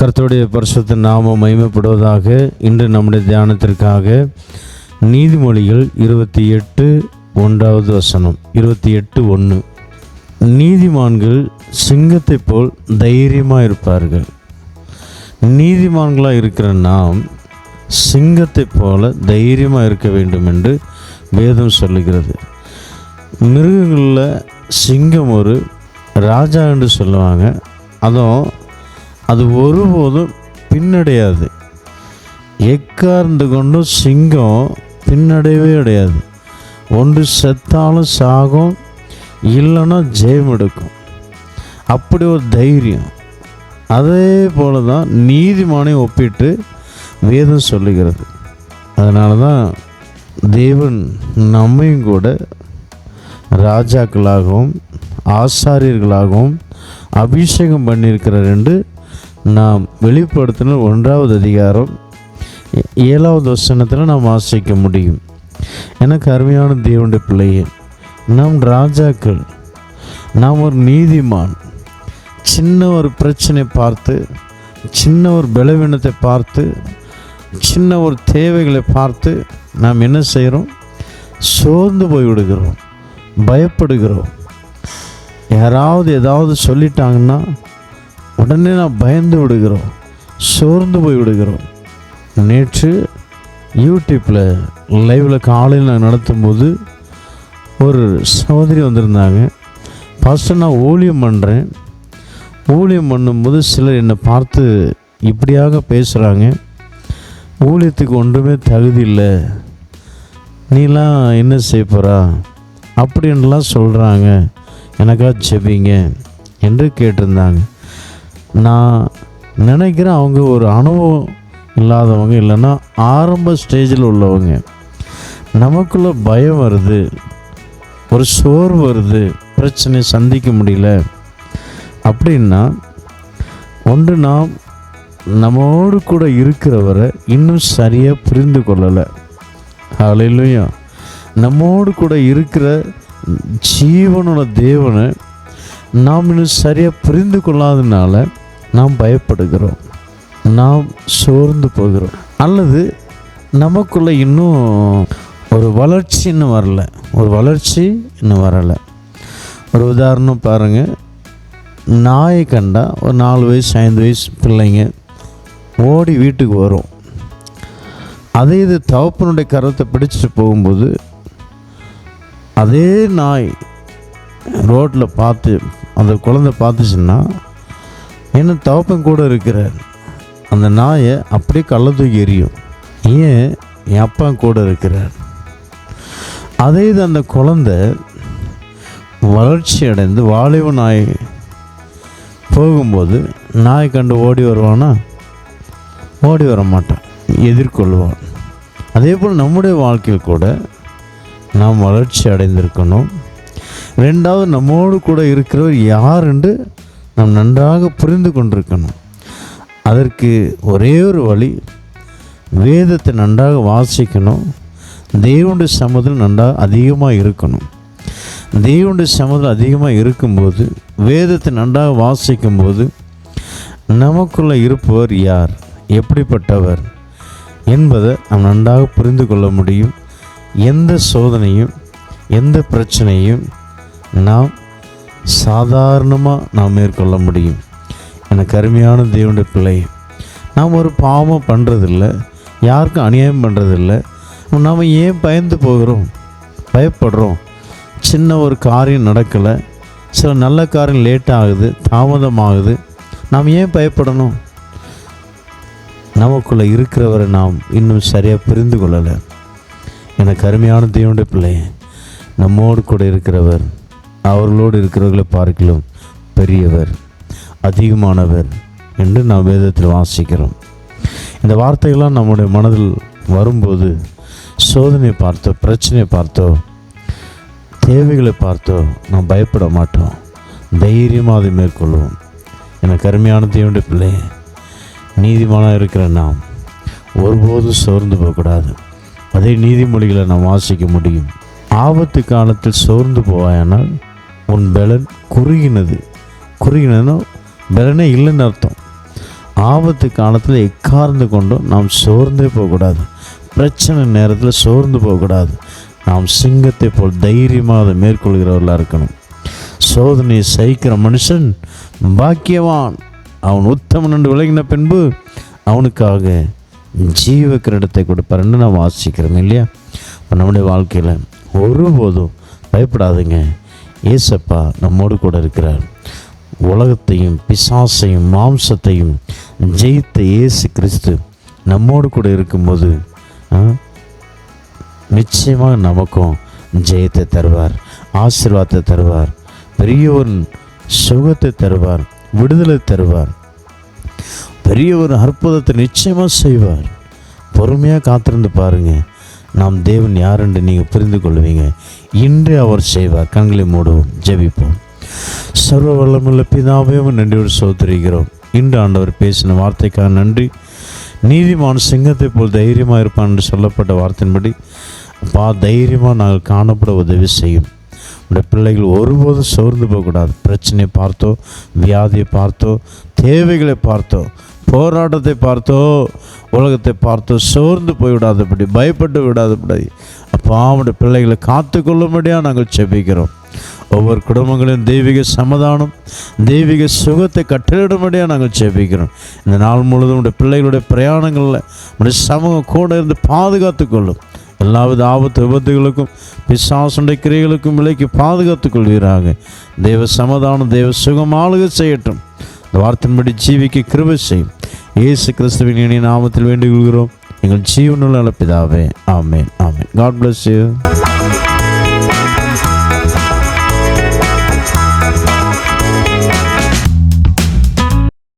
கர்த்தருடைய பரிசுத்த நாமம் மகிமைப்படுவதாக இன்று நம்முடைய தியானத்திற்காக நீதிமொழிகள் இருபத்தி எட்டு ஒன்றாவது வசனம் இருபத்தி எட்டு ஒன்று. நீதிமான்கள் சிங்கத்தைப் போல் தைரியமாக இருப்பார்கள் நீதிமான்களாக இருக்கிற நாம் சிங்கத்தை போல தைரியமாக இருக்க வேண்டும் என்று வேதம் சொல்லுகிறது. மிருகங்களில் சிங்கம் ஒரு ராஜா என்று சொல்லுவாங்க. அதுவும் அது ஒருபோதும் பின்னடையாது. எக்கார்ந்து கொண்டும் சிங்கம் பின்னடையவே அடையாது. ஒன்று செத்தாலும் சாகும் இல்லைன்னா ஜெயம் எடுக்கும். அப்படி ஒரு தைரியம். அதே போல தான் நீதிமானை ஒப்பிட்டு வேதம் சொல்லுகிறது. அதனால தான் தேவன் நம்மையும் கூட ராஜாக்களாகவும் ஆசாரியர்களாகவும் அபிஷேகம் பண்ணியிருக்கிறார் என்று நாம் வெளிப்படுத்தின ஒன்றாவது அதிகாரம் ஏ- ஏழாவது வசனத்தில் நாம் வாசிக்க முடியும். எனக்கு அருமையான தேவனுடைய பிள்ளையே நாம் ராஜாக்கள் நாம் ஒரு நீதிமான். சின்ன ஒரு பிரச்சனை பார்த்து சின்ன ஒரு பலவீனத்தை பார்த்து சின்ன ஒரு தேவைகளை பார்த்து நாம் என்ன செய்கிறோம்? சோர்ந்து போய் விடுகிறோம் பயப்படுகிறோம். யாராவது ஏதாவது சொல்லிட்டாங்கன்னா உடனே நான் பயந்து விடுகிறோம் சோர்ந்து போய் விடுகிறோம். நேற்று யூடியூப்பில் லைவில் காலையில் நான் நடத்தும்போது ஒரு சகோதரி வந்திருந்தாங்க. ஃபஸ்ட்டு நான் ஊழியம் பண்ணுறேன் ஊழியம் பண்ணும்போது சிலர் என்னை பார்த்து இப்படியாக பேசுகிறாங்க ஊழியத்துக்கு ஒன்றுமே தகுதி இல்லை. நீலாம் என்ன செய்ய போகிறா அப்படின்லாம் சொல்கிறாங்க எனக்கா ஜெபிங்க என்று கேட்டிருந்தாங்க. நான் நினைக்கிறேன் அவங்க ஒரு அனுபவம் இல்லாதவங்க இல்லைன்னா ஆரம்ப ஸ்டேஜில் உள்ளவங்க. நமக்குள்ளே பயம் வருது ஒரு சோர்வு வருது பிரச்சனை சந்திக்க முடியல. அப்படின்னா ஒன்று நாம் நம்மோடு கூட இருக்கிறவரை இன்னும் சரியாக புரிந்து கொள்ளலை. அலையிலையும் நம்மோடு கூட இருக்கிற ஜீவனோட தேவனை நாம் இன்னும் சரியாக புரிந்து கொள்ளாதனால நாம் பயப்படுகிறோம். நாம் சோர்ந்து போகிறோம். அல்லது நமக்குள்ளே இன்னும் ஒரு வளர்ச்சி இன்னும் வரல. ஒரு வளர்ச்சி இன்னும் வரலை. ஒரு உதாரணம் பாருங்கள் நாயை கண்டால் ஒரு நாலு வயசு ஐந்து வயசு பிள்ளைங்க ஓடி வீட்டுக்கு வரும். அதே இது தவப்பனுடைய கரத்தை பிடிச்சிட்டு போகும்போது அதே நாய் ரோட்டில் பார்த்து அந்த குழந்தை பார்த்துச்சுன்னா என்ன தவப்பன் கூட இருக்கிறார். அந்த நாயை அப்படியே கள்ள தூக்கி ஏன்? என் அப்பா கூட இருக்கிறார். அதே இது அந்த குழந்தை வளர்ச்சி அடைந்து வாலிப நாய் போகும்போது நாய் கண்டு ஓடி வருவானா? ஓடி வர மாட்டான். எதிர்கொள்வான். அதே போல் நம்முடைய வாழ்க்கையில் கூட நாம் வளர்ச்சி அடைந்திருக்கணும். ரெண்டாவது நம்மோடு கூட இருக்கிறவர் யார் என்று நாம் நன்றாக புரிந்து கொண்டிருக்கணும். அதற்கு ஒரே ஒரு வழி வேதத்தை நன்றாக வாசிக்கணும். தேவனுடைய சமதம் நன்றாக அதிகமாக இருக்கணும். தேவனுடைய சம்மதம் அதிகமாக இருக்கும்போது வேதத்தை நன்றாக வாசிக்கும்போது நமக்குள்ளே இருப்பவர் யார்? எப்படிப்பட்டவர்? என்பதை நாம் நன்றாக புரிந்து கொள்ள முடியும். எந்த சோதனையும் எந்த பிரச்சனையும் நாம் சாதாரணமாக நாம் மேற்கொள்ள முடியும். எனக்கு அருமையான தேவனுடைய பிள்ளை நாம் ஒரு பாவம் பண்ணுறதில்ல யாருக்கும் அநியாயம் பண்ணுறதில்ல நாம் ஏன் பயந்து போகிறோம்? பயப்படுறோம். சின்ன ஒரு காரியம் நடக்கலை. சில நல்ல காரியம் லேட் ஆகுது தாமதமாகுது. நாம் ஏன் பயப்படணும்? நமக்குள்ளே இருக்கிறவரை நாம் இன்னும் சரியாக புரிந்து கொள்ளலை. எனக்கு அருமையான தேவனுடைய பிள்ளை நம்மோடு கூட இருக்கிறவர் அவர்களோடு இருக்கிறவர்களை பார்க்கலாம் பெரியவர் அதிகமானவர் என்று நாம் வேதத்தில் வாசிக்கிறோம். இந்த வார்த்தைகள்லாம் நம்முடைய மனதில் வரும்போது சோதனையை பார்த்தோ பிரச்சனையை பார்த்தோ தேவைகளை பார்த்தோ நாம் பயப்பட மாட்டோம். தைரியமாக அதை மேற்கொள்வோம். எனக்கு அருமையான தேவனுடைய பிள்ளை நீதிமானாக இருக்கிற நாம் ஒருபோதும் சோர்ந்து போகக்கூடாது. அதே நீதிமொழிகளை நாம் வாசிக்க முடியும். ஆபத்து காலத்தில் சோர்ந்து போவாயானால் உன் பலன் குறுகினது. குறுகினதுன்னா பலனே இல்லைன்னு அர்த்தம். ஆபத்து காலத்தில் எக்கார்ந்து கொண்டும் நாம் சோர்ந்தே போகக்கூடாது. பிரச்சனை நேரத்தில் சோர்ந்து போகக்கூடாது. நாம் சிங்கத்தை போல் தைரியமாக அதை மேற்கொள்கிறவர்களாக இருக்கணும். சோதனையை சகிக்கிற மனுஷன் பாக்கியவான். அவன் உத்தமன் என்று விலகின பின்பு அவனுக்காக ஜீவ கிரீடத்தை கொடுப்பாருன்னு நான் வாசிக்கிறேன் இல்லையா? இப்போ நம்முடைய வாழ்க்கையில் ஒருபோதும் பயப்படாதுங்க. ஏசப்பா நம்மோடு கூட இருக்கிறார். உலகத்தையும் பிசாசையும் மாம்சத்தையும் ஜெயித்த இயேசு கிறிஸ்து நம்மோடு கூட இருக்கும்போது ஆ, நிச்சயமாக நமக்கும் ஜெயத்தை தருவார் ஆசீர்வாதத்தை தருவார் பெரிய ஒரு சுகத்தை தருவார் விடுதலை தருவார். பெரிய ஒரு அற்புதத்தை நிச்சயமாக செய்வார். பொறுமையாக காத்திருந்து பாருங்கள் நாம் தேவன் யார் என்று நீங்கள் புரிந்து கொள்வீங்க இன்று அவர் செய்வார். கண்களை மூடுவோம். ஜெபிப்போம். சர்வ வல்லமுள்ள பிதாவையும் நன்றியோடு சோதரிக்கிறோம் இன்று ஆண்டவர் பேசின வார்த்தைக்காக நன்றி. நீதிமான் சிங்கத்தை போல் தைரியமாக இருப்பான் என்று சொல்லப்பட்ட வார்த்தையின்படி அப்பா தைரியமாக நாங்கள் காணப்பட உதவி செய்யும். நம்முடைய பிள்ளைகள் ஒருபோதும் சோர்ந்து போகக்கூடாது. பிரச்சனையை பார்த்தோ வியாதியை பார்த்தோ தேவைகளை பார்த்தோ போராட்டத்தை பார்த்தோ உலகத்தை பார்த்தோ சோர்ந்து போய்விடாதபடி பயப்பட்டு விடாதபடி அப்பா அவனுடைய பிள்ளைகளை காத்து கொள்ளும்படியாக நாங்கள் செபிக்கிறோம் ஒவ்வொரு குடும்பங்களிலும் தெய்வீக சமாதானம் தெய்வீக சுகத்தை கட்டளிடும்படியாக நாங்கள் செபிக்கிறோம் இந்த நாள் முழுவதும் உடைய பிள்ளைகளுடைய பிரயாணங்களில் உடைய சமூகம் கூட இருந்து பாதுகாத்து கொள்ளும் எல்லாவித ஆபத்து விபத்துகளுக்கும் பிசாசுடைய கிரைகளுக்கும் விலைக்கு பாதுகாத்துக் கொள்வீராக தெய்வ சமாதானம் தெய்வ சுகம் ஆளுக செய்யட்டும். இந்த வார்த்தையின்படி ஜீவிக்க கிருபை செய்யும். ஏசு கிறிஸ்துவின் இனி நாமத்தில் வேண்டிக் எங்கள் ஜீவனுள்ள பிதாவே. ஆமேன் ஆமேன். God bless you